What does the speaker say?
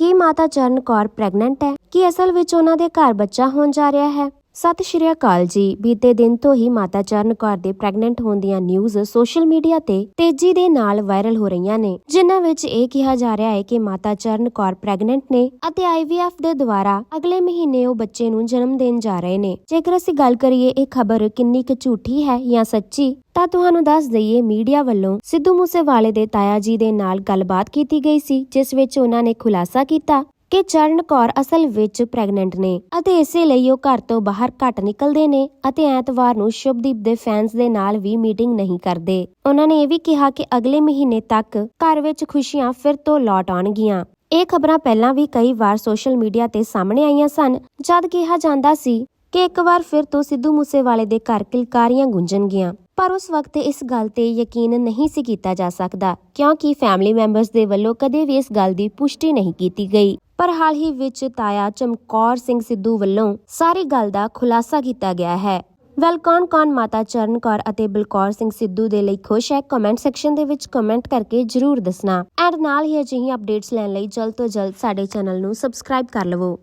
ਕੀ ਮਾਤਾ ਚਰਨ ਕੌਰ ਪ੍ਰੈਗਨੈਂਟ ਹੈ? ਕੀ ਅਸਲ ਵਿੱਚ ਉਹਨਾਂ ਦੇ ਘਰ ਬੱਚਾ ਹੋਣ ਜਾ ਰਿਹਾ ਹੈ? ਸਤਿ ਸ਼੍ਰੀ ਅਕਾਲ ਜੀ। ਬੀਤੇ ਦਿਨ ਤੋਂ ਹੀ ਮਾਤਾ ਚਰਨ ਕੌਰ ਦੇ ਪ੍ਰੈਗਨੈਂਟ ਹੋਣ ਦੀਆਂ ਨਿਊਜ਼ ਸੋਸ਼ਲ ਮੀਡੀਆ ਤੇ ਤੇਜ਼ੀ ਦੇ ਨਾਲ ਵਾਇਰਲ ਹੋ ਰਹੀਆਂ ਨੇ, ਜਿਨ੍ਹਾਂ ਵਿੱਚ ਇਹ ਕਿਹਾ ਜਾ ਰਿਹਾ ਹੈ ਕਿ ਮਾਤਾ ਚਰਨ ਕੌਰ ਪ੍ਰੈਗਨੈਂਟ ਨੇ ਅਤੇ ਆਈਵੀਐਫ ਦੇ ਦੁਆਰਾ ਅਗਲੇ ਮਹੀਨੇ ਉਹ ਬੱਚੇ ਨੂੰ ਜਨਮ ਦੇਣ ਜਾ ਰਹੇ ਨੇ। ਜੇਕਰ ਅਸੀਂ ਗੱਲ ਕਰੀਏ ਇਹ ਖਬਰ ਕਿੰਨੀ ਕੁ ਝੂਠੀ ਹੈ ਜਾਂ ਸੱਚੀ, ਤਾਂ ਤੁਹਾਨੂੰ ਦੱਸ ਦਈਏ ਮੀਡੀਆ ਵੱਲੋਂ ਸਿੱਧੂ ਮੂਸੇਵਾਲੇ ਦੇ ਤਾਇਆ ਜੀ ਦੇ ਨਾਲ ਗੱਲਬਾਤ ਕੀਤੀ ਗਈ ਸੀ, ਜਿਸ ਵਿੱਚ ਉਹਨਾਂ ਨੇ ਖੁਲਾਸਾ ਕੀਤਾ ਕਿ ਚਰਨ ਕੌਰ ਅਸਲ ਵਿੱਚ ਪ੍ਰੈਗਨੈਂਟ ਨੇ ਅਤੇ ਇਸੇ ਲਈ ਉਹ ਘਰ ਤੋਂ ਬਾਹਰ ਘੱਟ ਨਿਕਲਦੇ ਨੇ ਅਤੇ ਐਤਵਾਰ ਨੂੰ ਸ਼ੁਭਦੀਪ ਦੇ ਫੈਨਸ ਦੇ ਨਾਲ ਵੀ ਮੀਟਿੰਗ ਨਹੀਂ ਕਰਦੇ। ਉਹਨਾਂ ਨੇ ਇਹ ਵੀ ਕਿਹਾ ਕਿ ਅਗਲੇ ਮਹੀਨੇ ਤੱਕ ਘਰ ਵਿੱਚ ਖੁਸ਼ੀਆਂ ਫਿਰ ਤੋਂ ਲੌਟ ਆਉਣਗੀਆਂ। ਇਹ ਖਬਰਾਂ ਪਹਿਲਾਂ ਵੀ ਕਈ ਵਾਰ ਸੋਸ਼ਲ ਮੀਡੀਆ ਤੇ ਸਾਹਮਣੇ ਆਈਆਂ ਸਨ, ਜਦ ਕਿਹਾ ਜਾਂਦਾ ਸੀ ਕਿ ਇੱਕ ਵਾਰ ਫਿਰ ਤੋਂ ਸਿੱਧੂ ਮੂਸੇਵਾਲੇ ਦੇ ਘਰ ਕਿਲਕਾਰੀਆਂ ਗੂੰਜਣਗੀਆਂ। ਪਰ ਉਸ ਵਕਤ ਇਸ ਗੱਲ ਤੇ ਯਕੀਨ ਨਹੀਂ ਸੀ ਕੀਤਾ ਜਾ ਸਕਦਾ, ਕਿਉਂਕਿ ਫੈਮਿਲੀ ਮੈਂਬਰਸ ਦੇ ਵੱਲੋਂ ਕਦੇ ਵੀ ਇਸ ਗੱਲ ਦੀ ਪੁਸ਼ਟੀ ਨਹੀਂ ਕੀਤੀ ਗਈ। ਪਰ ਹਾਲ ਹੀ ਵਿੱਚ ਤਾਇਆ ਚਮਕੌਰ ਸਿੰਘ ਸਿੱਧੂ ਵੱਲੋਂ ਸਾਰੀ ਗੱਲ ਦਾ ਖੁਲਾਸਾ ਕੀਤਾ ਗਿਆ ਹੈ। ਵੈਲ ਕੌਣ ਕੌਣ ਮਾਤਾ ਚਰਨ ਕੌਰ ਅਤੇ ਬਲਕੌਰ ਸਿੰਘ ਸਿੱਧੂ ਦੇ ਲਈ ਖੁਸ਼ ਹੈ ਕਮੈਂਟ ਸੈਕਸ਼ਨ ਦੇ ਵਿੱਚ ਕਮੈਂਟ ਕਰਕੇ ਜਰੂਰ ਦੱਸਣਾ। ਐਂਡ ਨਾਲ ਹੀ ਅਜਿਹੀ ਅਪਡੇਟਸ ਲੈਣ ਲਈ ਜਲਦ ਤੋਂ ਜਲਦ ਸਾਡੇ ਚੈਨਲ ਨੂੰ ਸਬਸਕ੍ਰਾਈਬ ਕਰ ਲਵੋ।